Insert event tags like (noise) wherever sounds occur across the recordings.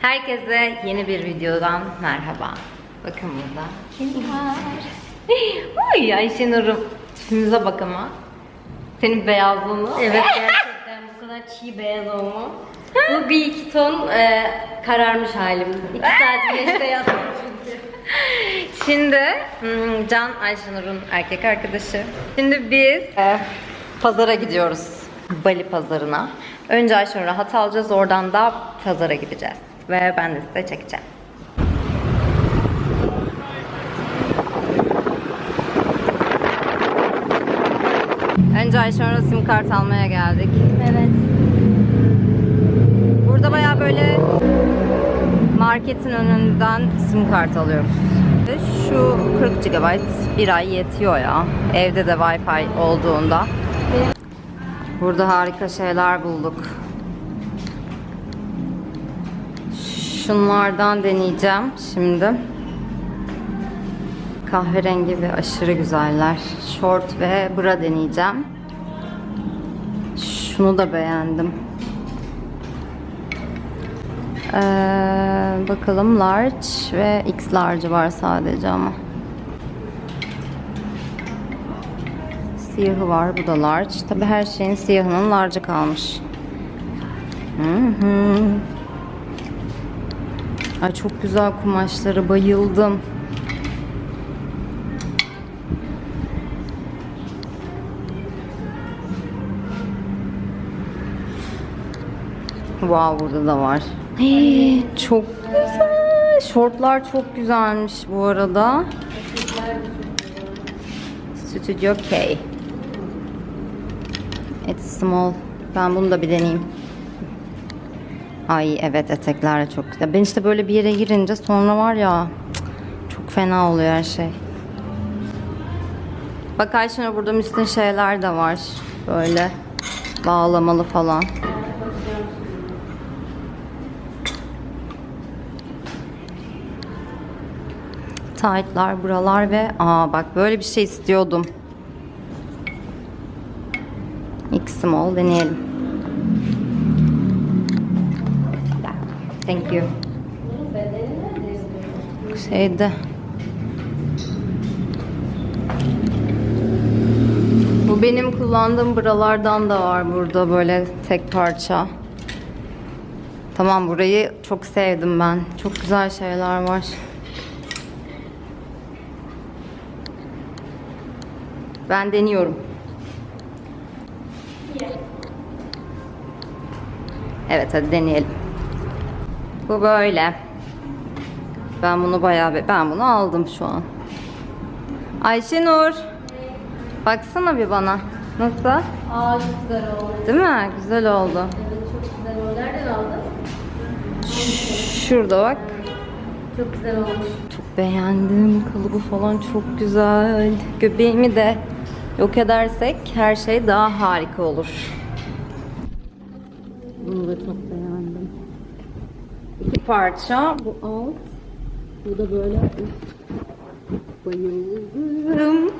Herkese yeni bir videodan merhaba. Bakın burada. Kim var? Ay Ayşenur'um. Tipimize bak ama. Senin beyazlığını. Evet gerçekten bu kadar çiğ beyaz olma. Bu bir iki ton e, kararmış halim. İki saat güneşte yattım çünkü. Şimdi hmm, Can Ayşenur'un erkek arkadaşı. Şimdi biz e, pazara gidiyoruz. Bali pazarına. Önce Ayşenur'a hat alacağız. Oradan da pazara gideceğiz. Ve ben de size çekeceğim. Önce Ayşenur'a sim kart almaya geldik. Evet. Burada baya böyle marketin önünden sim kart alıyoruz. Şu 40 GB bir ay yetiyor ya. Evde de Wi-Fi olduğunda. Burada harika şeyler bulduk. Şunlardan deneyeceğim şimdi. Kahverengi ve aşırı güzeller. Short ve bra deneyeceğim. Şunu da beğendim. Ee, bakalım large ve x large var sadece ama. Siyahı var bu da large. Tabi her şeyin siyahının large'ı kalmış. Hı hı. Ay çok güzel kumaşları bayıldım. Wow burada da var. Hii, çok güzel. Şortlar çok güzelmiş bu arada. Studio K. It's small. Ben bunu da bir deneyeyim. Ay evet etekler de çok güzel. Ben işte böyle bir yere girince sonra var ya çok fena oluyor her şey. Bak Ayşenur burada müslin şeyler de var. Böyle bağlamalı falan. Tight'lar buralar ve aa bak böyle bir şey istiyordum. X small deneyelim. Thank you. Şeyde. Bu benim kullandığım buralardan da var burada böyle tek parça. Tamam burayı çok sevdim ben. Çok güzel şeyler var. Ben deniyorum. Evet hadi deneyelim. Bu böyle. Ben bunu bayağı ben bunu aldım şu an. Ayşenur. Baksana bir bana. Nasıl? Aa güzel oldu. Değil mi? Güzel oldu. Evet çok güzel oldu. Nereden aldın? Şurada bak. Çok güzel olmuş. Çok beğendim. Kalıbı falan çok güzel. Göbeğimi de yok edersek her şey daha harika olur. Bunu da çok beğendim. İki parça. Bu alt. Bu da böyle. Bayıldım.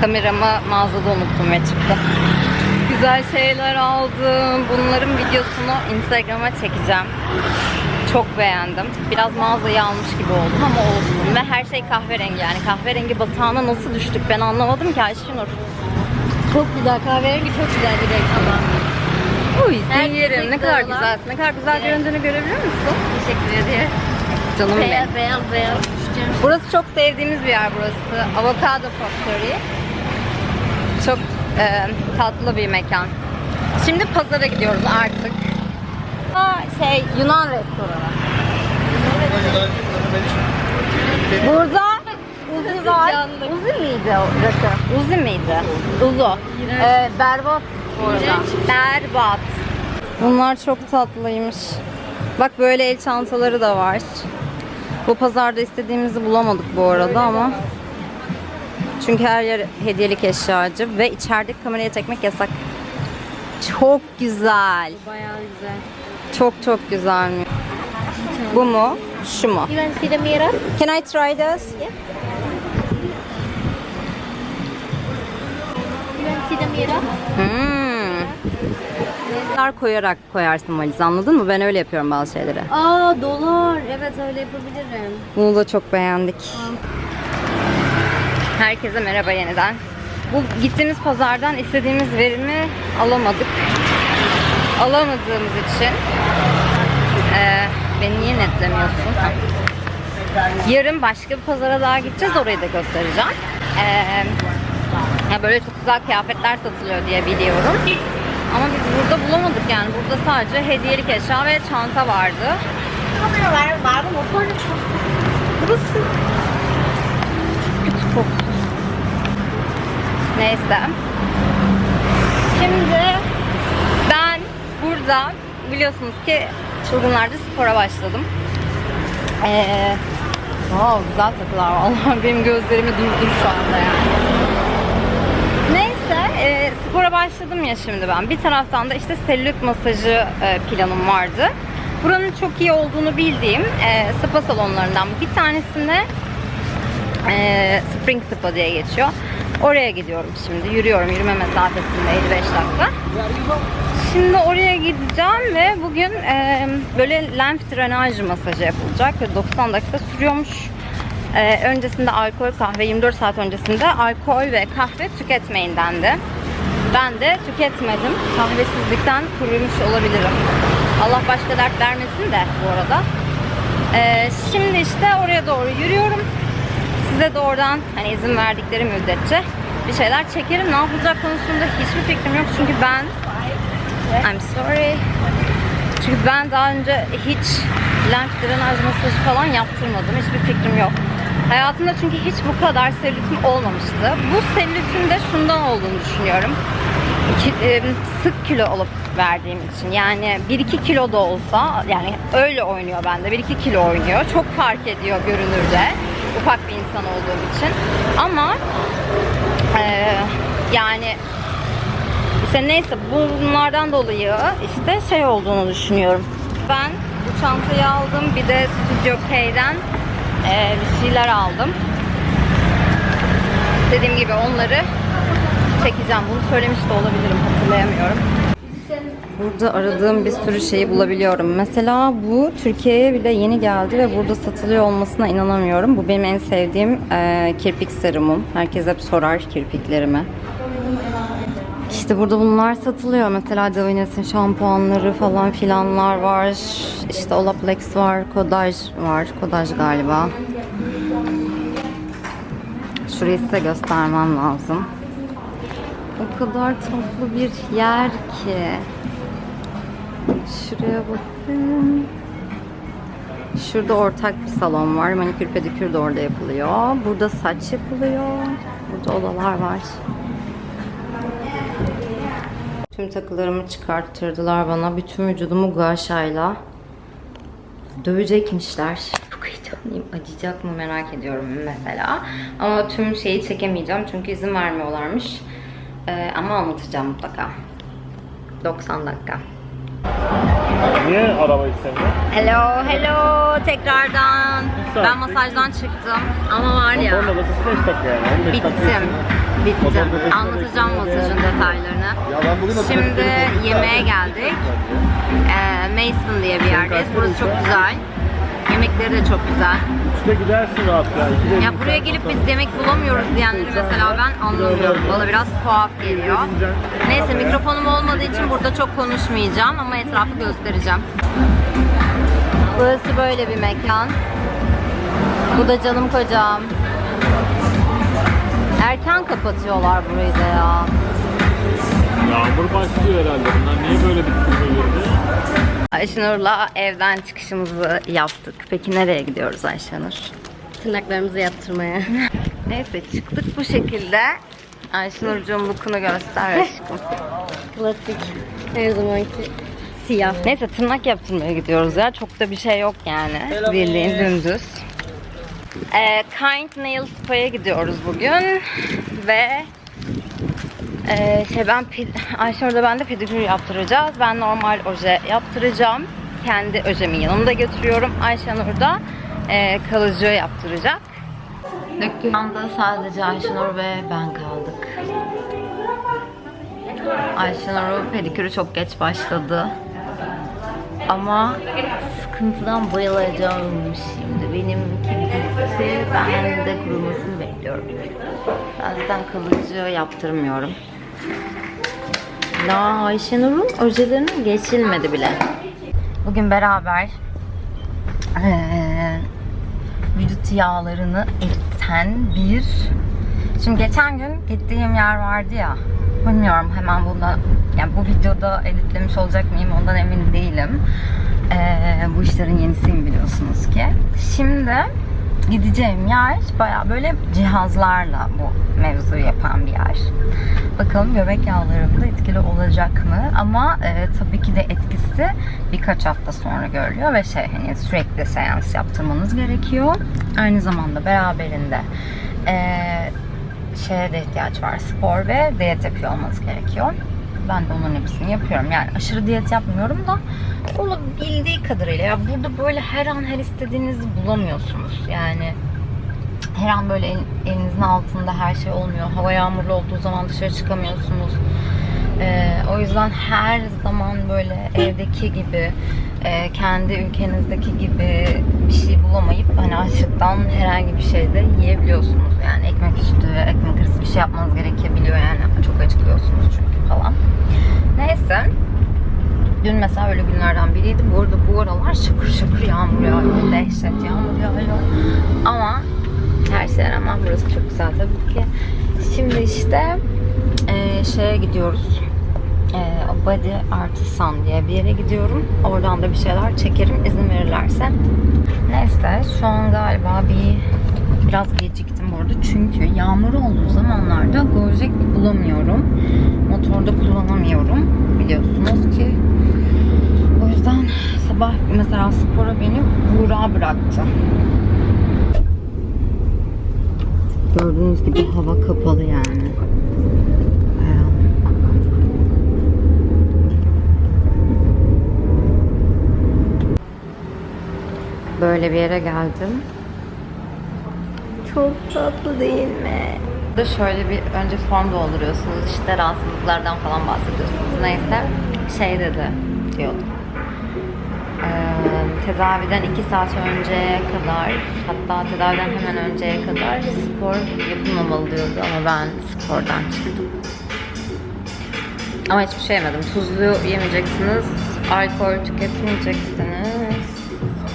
Kameramı mağazada unuttum ve çıktı. Güzel şeyler aldım. Bunların videosunu Instagram'a çekeceğim. Çok beğendim. Biraz mağazayı almış gibi oldum ama olsun. Ve her şey kahverengi yani. Kahverengi batağına nasıl düştük ben anlamadım ki Ayşenur. Çok güzel kahverengi çok güzel bir renk ama. Uy Her seni yerim. Ne kadar olan- güzelsin. Ne kadar güzel Evet. göründüğünü görebiliyor musun? Teşekkür ederim. Canım benim. Beyaz beyaz beyaz. Düşeceğim. Burası çok sevdiğimiz bir yer burası. Avocado Factory. Çok e, tatlı bir mekan. Şimdi pazara gidiyoruz artık. Aa, şey Yunan restoranı. Burada Uzi var. Uzi miydi o rakı? Uzi miydi? Uzu. Ee, berbat bu arada. Berbat. Bunlar çok tatlıymış. Bak böyle el çantaları da var. Bu pazarda istediğimizi bulamadık bu arada ama çünkü her yer hediyelik eşyacı ve içeride kameraya çekmek yasak. Çok güzel. Bayağı güzel. Çok çok güzel? Bu mu? Şu mu? You want to see the mirror? Can I try this? You want to see the mirror? Hmm. Dolar koyarak koyarsın valize anladın mı? Ben öyle yapıyorum bazı şeyleri. Aa dolar. Evet öyle yapabilirim. Bunu da çok beğendik. Herkese merhaba yeniden. Bu gittiğimiz pazardan istediğimiz verimi alamadık. Alamadığımız için eee beni niye netlemiyorsun? Yarın başka bir pazara daha gideceğiz. Orayı da göstereceğim. Eee, ya böyle çok güzel kıyafetler satılıyor diye biliyorum. Ama biz burada bulamadık yani. Burada sadece hediyelik eşya ve çanta vardı. Kamera var var mı? Motor çok. Burası kötü koktu. Neyse. Şimdi ben burada biliyorsunuz ki çılgınlarca spora başladım. Ee, wow, güzel takılar vallahi (laughs) benim gözlerimi durdur şu anda yani. Spora başladım ya şimdi ben. Bir taraftan da işte selülit masajı e, planım vardı. Buranın çok iyi olduğunu bildiğim e, spa salonlarından bir tanesinde e, Spring Spa diye geçiyor. Oraya gidiyorum şimdi. Yürüyorum. Yürüme mesafesinde 55 dakika. Şimdi oraya gideceğim ve bugün böyle lenf drenaj masajı yapılacak ve 90 dakika sürüyormuş. E, öncesinde alkol, kahve, 24 saat öncesinde alkol ve kahve tüketmeyin dendi. Ben de tüketmedim. Kahvesizlikten kurumuş olabilirim. Allah başka dert vermesin de bu arada. E, şimdi işte oraya doğru yürüyorum. Size de oradan hani izin verdikleri müddetçe bir şeyler çekerim. Ne yapılacak konusunda hiçbir fikrim yok. Çünkü ben I'm sorry. Çünkü ben daha önce hiç lenf drenaj masajı falan yaptırmadım. Hiçbir fikrim yok. Hayatımda çünkü hiç bu kadar selülitim olmamıştı. Bu selülitin de şundan olduğunu düşünüyorum. E, sık kilo olup verdiğim için. Yani 1-2 kilo da olsa yani öyle oynuyor bende. 1-2 kilo oynuyor. Çok fark ediyor görünürde. Ufak bir insan olduğum için. Ama e, yani işte neyse bunlardan dolayı işte şey olduğunu düşünüyorum. Ben bu çantayı aldım. Bir de Studio K'den e, bir şeyler aldım. Dediğim gibi onları çekeceğim. Bunu söylemiş de olabilirim. Hatırlayamıyorum. Burada aradığım bir sürü şeyi bulabiliyorum. Mesela bu Türkiye'ye bile yeni geldi ve burada satılıyor olmasına inanamıyorum. Bu benim en sevdiğim e, kirpik serumum. Herkes hep sorar kirpiklerimi. İşte burada bunlar satılıyor. Mesela Davines'in şampuanları falan filanlar var. İşte Olaplex var, Kodaj var. Kodaj galiba. Şurayı size göstermem lazım. O kadar tatlı bir yer ki. Şuraya bakın. Şurada ortak bir salon var. Manikür pedikür de orada yapılıyor. Burada saç yapılıyor. Burada odalar var. Tüm takılarımı çıkarttırdılar bana. Bütün vücudumu guaşayla dövecekmişler. Çok heyecanlıyım. Acıyacak mı merak ediyorum mesela. Ama tüm şeyi çekemeyeceğim çünkü izin vermiyorlarmış. Ee, ama anlatacağım mutlaka. 90 dakika. Niye araba istemiyor? Hello, hello tekrardan. Ben masajdan çıktım ama var ya Motorla da 45 dakika yani. 15 bittim. dakika. Bittim. Anlatacağım masajın detaylarını. Şimdi yemeğe geldik. Ee, Mason diye bir yerdeyiz. Burası çok güzel. Yemekleri de çok güzel. Üçte gidersin rahat. İkide Ya buraya gelip biz yemek bulamıyoruz diyenleri mesela ben anlamıyorum. Bana biraz tuhaf geliyor. Neyse mikrofonum olmadığı için burada çok konuşmayacağım ama etrafı göstereceğim. Burası böyle bir mekan. Bu da canım kocam. Erken kapatıyorlar burayı da ya. Yağmur başlıyor herhalde. Bunlar niye böyle bir sürü? Ayşenur'la evden çıkışımızı yaptık. Peki nereye gidiyoruz Ayşenur? Tırnaklarımızı yaptırmaya. (laughs) Neyse çıktık bu şekilde. Ayşenur'cum lookunu göster aşkım. (laughs) Klasik. Her zamanki siyah. Neyse tırnak yaptırmaya gidiyoruz ya. Çok da bir şey yok yani. Bildiğin dümdüz. Ee, Kind Nail Spa'ya gidiyoruz bugün. Ve ee, şey ben (laughs) Ayşe ben de pedikür yaptıracağız. Ben normal oje yaptıracağım. Kendi ojemi yanımda götürüyorum. Ayşenur da ee, kalıcı yaptıracak. Dükkanda sadece Ayşenur ve ben kaldık. Ayşenur'un pedikürü çok geç başladı. Ama sıkıntıdan bayılacağım şimdi. Benimki bitti. Ben de kurumasını bekliyorum. Zaten kalıcı yaptırmıyorum. La Ayşenur'un ojelerini geçilmedi bile. Bugün beraber eee, vücut yağlarını eriten bir... Şimdi geçen gün gittiğim yer vardı ya. Bilmiyorum hemen bunda yani bu videoda editlemiş olacak mıyım ondan emin değilim. Eee, bu işlerin yenisiyim biliyorsunuz ki. Şimdi gideceğim yer baya böyle cihazlarla bu mevzuyu yapan bir yer. Bakalım göbek yağlarımda etkili olacak mı? Ama e, tabii ki de etkisi birkaç hafta sonra görülüyor ve şey hani sürekli seans yaptırmanız gerekiyor. Aynı zamanda beraberinde e, şeye de ihtiyaç var. Spor ve diyet yapıyor olmanız gerekiyor. Ben de onların hepsini yapıyorum. Yani aşırı diyet yapmıyorum da olabildiği kadarıyla. Ya burada böyle her an her istediğinizi bulamıyorsunuz. Yani her an böyle el- elinizin altında her şey olmuyor. Hava yağmurlu olduğu zaman dışarı çıkamıyorsunuz. Ee, o yüzden her zaman böyle evdeki gibi, e, kendi ülkenizdeki gibi bir şey bulamayıp hani açlıktan herhangi bir şey de yiyebiliyorsunuz. Yani ekmek üstü, ekmek arası bir şey yapmanız gerekebiliyor yani. Çok acıkıyorsunuz çünkü falan. Neyse. Dün mesela öyle günlerden biriydi. Bu arada bu aralar şakır şakır yağmur yağıyor. Dehşet yağmur yağıyor. Ama her şeye rağmen burası çok güzel tabii ki. Şimdi işte eee, şeye gidiyoruz. Eee Body Artisan diye bir yere gidiyorum. Oradan da bir şeyler çekerim izin verirlerse. Neyse şu an galiba bir biraz geciktim orada çünkü yağmur olduğu zamanlarda Gojek bulamıyorum. Motorda kullanamıyorum biliyorsunuz ki. O yüzden sabah mesela spora beni Buğra bıraktı. Gördüğünüz gibi hava kapalı yani. Böyle bir yere geldim. Çok tatlı değil mi? Burada şöyle bir önce form dolduruyorsunuz. işte rahatsızlıklardan falan bahsediyorsunuz. Neyse şey dedi diyordu. Tedaviden 2 saat önceye kadar hatta tedaviden hemen önceye kadar spor yapılmamalı diyordu ama ben spordan çıktım. Ama hiçbir şey yemedim. Tuzlu yemeyeceksiniz, alkol tüketmeyeceksiniz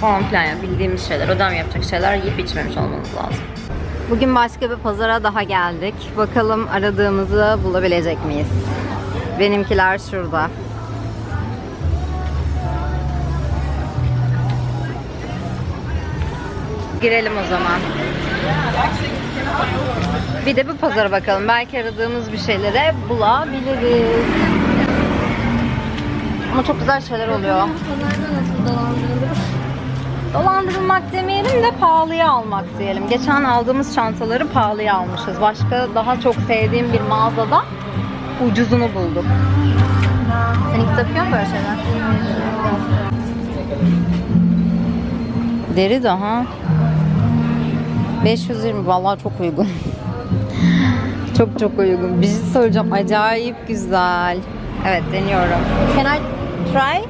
falan filan yani bildiğimiz şeyler, ödem yapacak şeyler yiyip içmemiş olmanız lazım. Bugün başka bir pazara daha geldik. Bakalım aradığımızı bulabilecek miyiz? Benimkiler şurada. Girelim o zaman. Bir de bu pazara bakalım. Belki aradığımız bir şeyleri bulabiliriz. Ama çok güzel şeyler oluyor. Dolandırılmak demeyelim de pahalıya almak diyelim. Geçen aldığımız çantaları pahalıya almışız. Başka daha çok sevdiğim bir mağazada ucuzunu bulduk. Sen ilk yapıyor böyle şeyler? Deri de ha. 520 vallahi çok uygun. (laughs) çok çok uygun. Bir şey söyleyeceğim. Acayip güzel. Evet deniyorum. Can I try?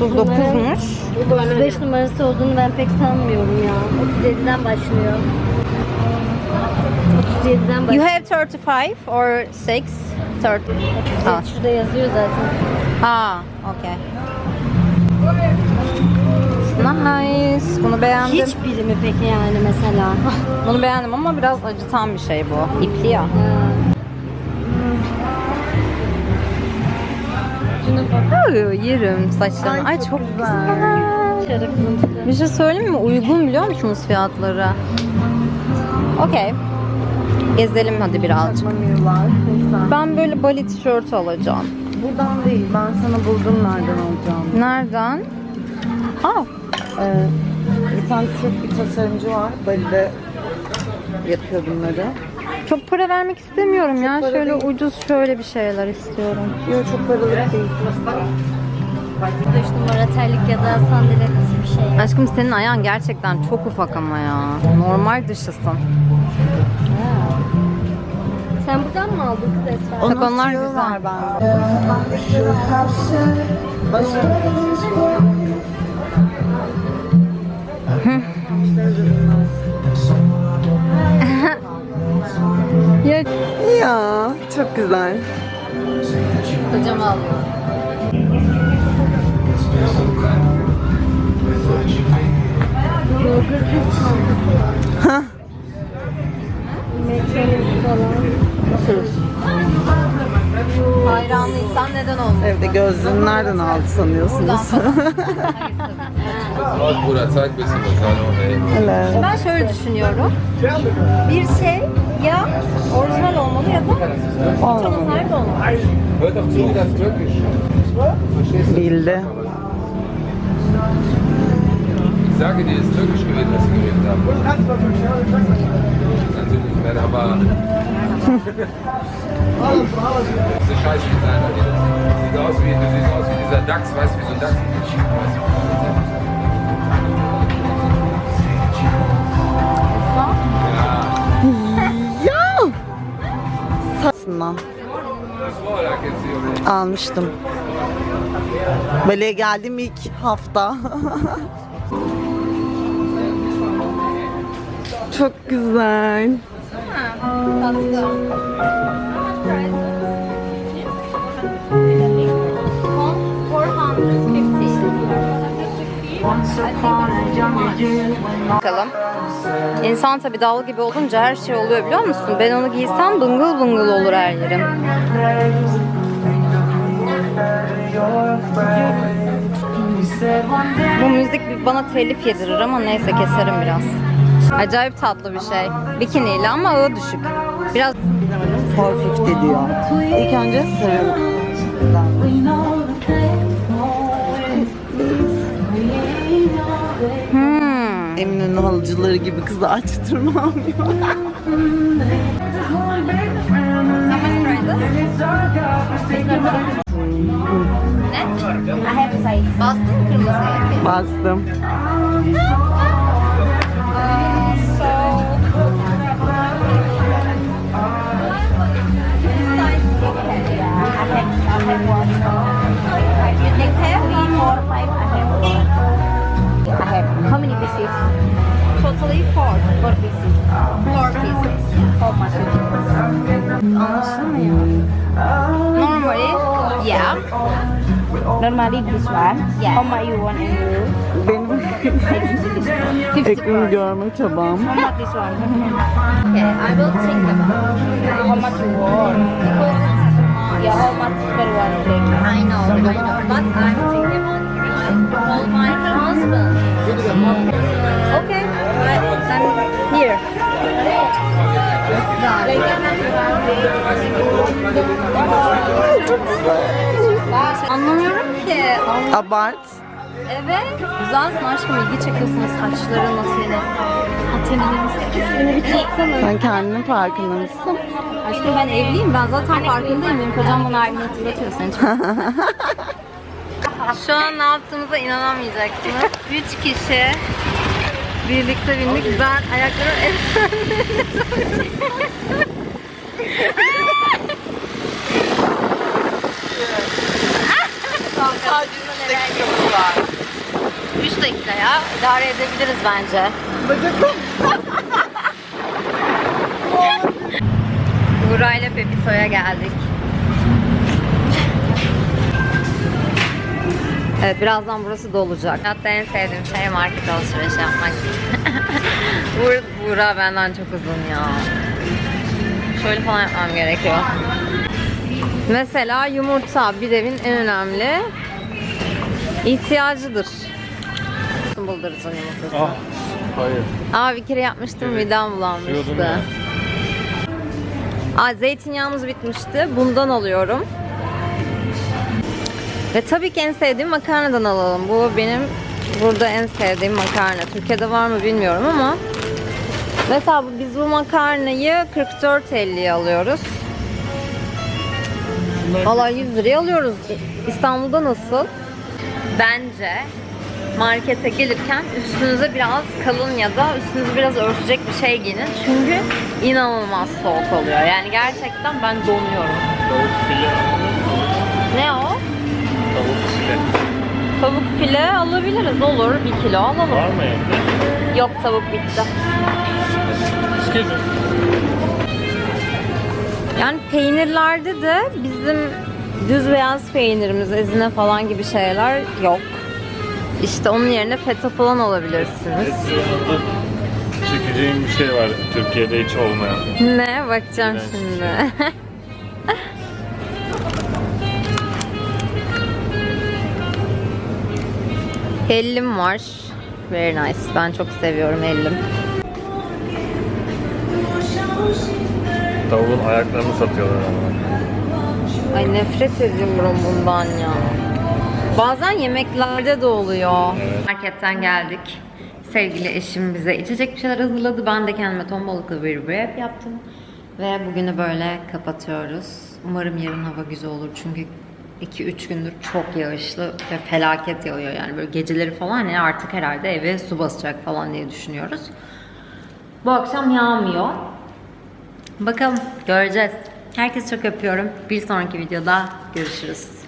39'muş. Bu 35 numarası olduğunu ben pek sanmıyorum ya. 37'den başlıyor. 37'den You başlıyor. have 35 or 6? 30. Ah. Şurada yazıyor zaten. Ah, okay. Nice. Bunu beğendim. Hiçbiri mi peki yani mesela? (laughs) Bunu beğendim ama biraz acıtan bir şey bu. İpli ya. Ha. Şuna bak. Yerim saçlarını. Ay, çok güzel. Bir şey söyleyeyim mi? Uygun biliyor musunuz fiyatları? Okey. Gezelim hadi birazcık. Ben böyle bali tişörtü alacağım. Buradan değil. Ben sana buldum nereden alacağım. Nereden? Aa, Ee, bir tane Türk bir tasarımcı var. Bali'de yapıyor bunları. çok para vermek istemiyorum ya. para Şöyle değil. ucuz şöyle bir şeyler istiyorum. Yok çok paralık değil. 3 numara terlik ya da sandalet bir şey. Aşkım senin ayağın gerçekten çok ufak ama ya. Normal dışısın. Sen buradan mı aldın kız Esra? Bak onlar tüyü güzel. var bende. Başka? Ya Ya çok güzel. kocam alıyor. Hayranlıysan neden olmasın? Evde gözlüğünü nereden aldı sanıyorsunuz? (laughs) Ben şöyle düşünüyorum. Bir şey ya orijinal olmalı ya da çaba sahip olmalı. Bildi. Ich sage dir, ist Türkisch gewesen, was sie geredet haben. Natürlich, nein, aber... Diese scheiß Designer, die das sieht aus wie, du siehst aus wie dieser Dachs, weißt du, wie so ein Dachs. Weißt du, Hier. almıştım. Baleye geldim ilk hafta. (laughs) Çok güzel. Bakalım. İnsan tabii dal gibi olunca her şey oluyor biliyor musun? Ben onu giysem bıngıl bıngıl olur her yerim. Bu müzik bana telif yedirir ama neyse keserim biraz. Acayip tatlı bir şey. Bikiniyle ama ağı düşük. Biraz 450 diyor. İlk önce sarı. Eminönü halıcıları gibi kızı açtırmam. Bastın mı kırmızıya? Bastım. How many pieces? Totally four. Four pieces. Four pieces. How much? Anlaşılmıyor. Normally, yeah. Normally this one. Yeah. How much you want and you? Benim ekranı görme çabam. How much this one? Okay, I will about it. How much you want? Because Anlamıyorum ki. Abart. Evet. Güzelsin aşkım ilgi çekiyorsun saçların ateni. Ateninin bir çeksene. Sen kendinin farkında mısın? Aşkım ben evliyim. Ben zaten farkındayım. Benim kocam bana her gün hatırlatıyor seni. (laughs) Şu an ne yaptığımıza inanamayacaksınız. Üç kişi birlikte bindik. Ben ayaklarım (laughs) (laughs) Üç dakika ya. İdare edebiliriz bence. Buğra ile Pepito'ya geldik. Evet birazdan burası dolacak. Hatta en sevdiğim şey market alışveriş yapmak. (laughs) Buğra benden çok uzun ya. Şöyle falan yapmam gerekiyor. Mesela yumurta bir evin en önemli ihtiyacıdır. Bıldırıcın yumurtası. Ah, hayır. Aa bir kere yapmıştım midem Yiyordun bulanmıştı. Aa, zeytinyağımız bitmişti. Bundan alıyorum. Ve tabii ki en sevdiğim makarnadan alalım. Bu benim burada en sevdiğim makarna. Türkiye'de var mı bilmiyorum ama mesela biz bu makarnayı 44.50'ye alıyoruz. Valla 100 liraya alıyoruz. İstanbul'da nasıl? bence markete gelirken üstünüze biraz kalın ya da üstünüzü biraz örtecek bir şey giyinin. Çünkü inanılmaz soğuk oluyor. Yani gerçekten ben donuyorum. Tavuk file. Ne o? Tavuk file. Tavuk file alabiliriz. Olur. Bir kilo alalım. Var mı evde? Yok tavuk bitti. Schedule. Yani peynirlerde de bizim düz beyaz peynirimiz, ezine falan gibi şeyler yok. İşte onun yerine feta falan yanında çekeceğim bir şey var Türkiye'de hiç olmayan. Ne? Bakacağım İğrenç. şimdi. (laughs) Hellim var. Very nice. Ben çok seviyorum hellim. Tavuğun ayaklarını satıyorlar ama. Ay nefret ediyorum bundan ya. Bazen yemeklerde de oluyor. Evet. Marketten geldik. Sevgili eşim bize içecek bir şeyler hazırladı. Ben de kendime ton balıklı bir wrap yaptım. Ve bugünü böyle kapatıyoruz. Umarım yarın hava güzel olur. Çünkü 2-3 gündür çok yağışlı ve felaket yağıyor. Yani böyle geceleri falan ya artık herhalde eve su basacak falan diye düşünüyoruz. Bu akşam yağmıyor. Bakalım göreceğiz. Herkes çok öpüyorum. Bir sonraki videoda görüşürüz.